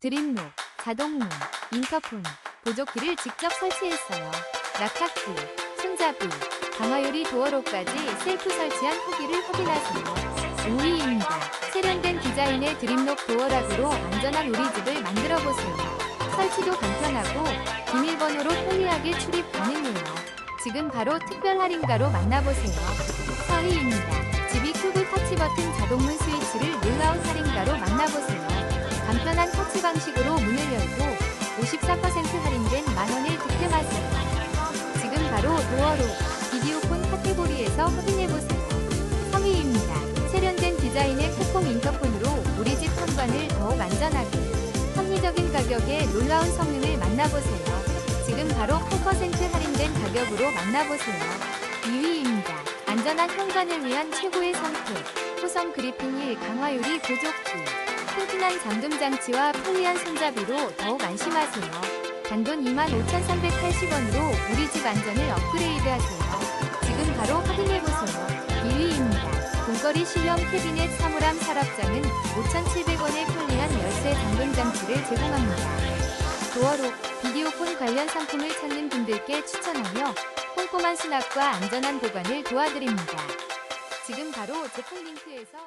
드림록, 자동문, 인터폰, 보조키를 직접 설치했어요. 낙하키, 손잡이, 강화유리 도어로까지 셀프 설치한 후기를 확인하세요. 5위입니다. 세련된 디자인의 드림록 도어락으로 안전한 우리 집을 만들어 보세요. 설치도 간편하고 비밀번호로 편리하게 출입 가능해요. 지금 바로 특별 할인가로 만나보세요. 4위입니다. 집이 큐브 터치 버튼 자동문 스위치를 할인가로 만나보세요. 간편한 터치 방식으로 문을 열고 54% 할인된 만원을 득템하세요. 지금 바로 도어로 비디오폰 카테고리에서 확인해보세요. 3위입니다. 세련된 디자인의 코콩 인터폰으로 우리 집 현관을 더욱 안전하게 합리적인 가격에 놀라운 성능을 만나보세요. 지금 바로 8% 할인된 가격으로 만나보세요. 2위입니다. 안전한 현관을 위한 최고의 선택. 호성 그리핀 힐 강화유리 보조키. 튼튼한 잠금 장치와 편리한 손잡이로 더욱 안심하세요. 단돈 25,380원으로 우리 집 안전을 업그레이드하세요. 지금 바로 확인해보세요. 2위입니다. 공거리 실험 캐비넷 사물함 서랍장은 5,700원의 편리한 열쇠 잠금 장치를 제공합니다. 도어로 비디오폰 관련 상품을 찾는 분들께 추천하며 꼼꼼한 수납과 안전한 보관을 도와드립니다. 지금 바로 제품 링크에서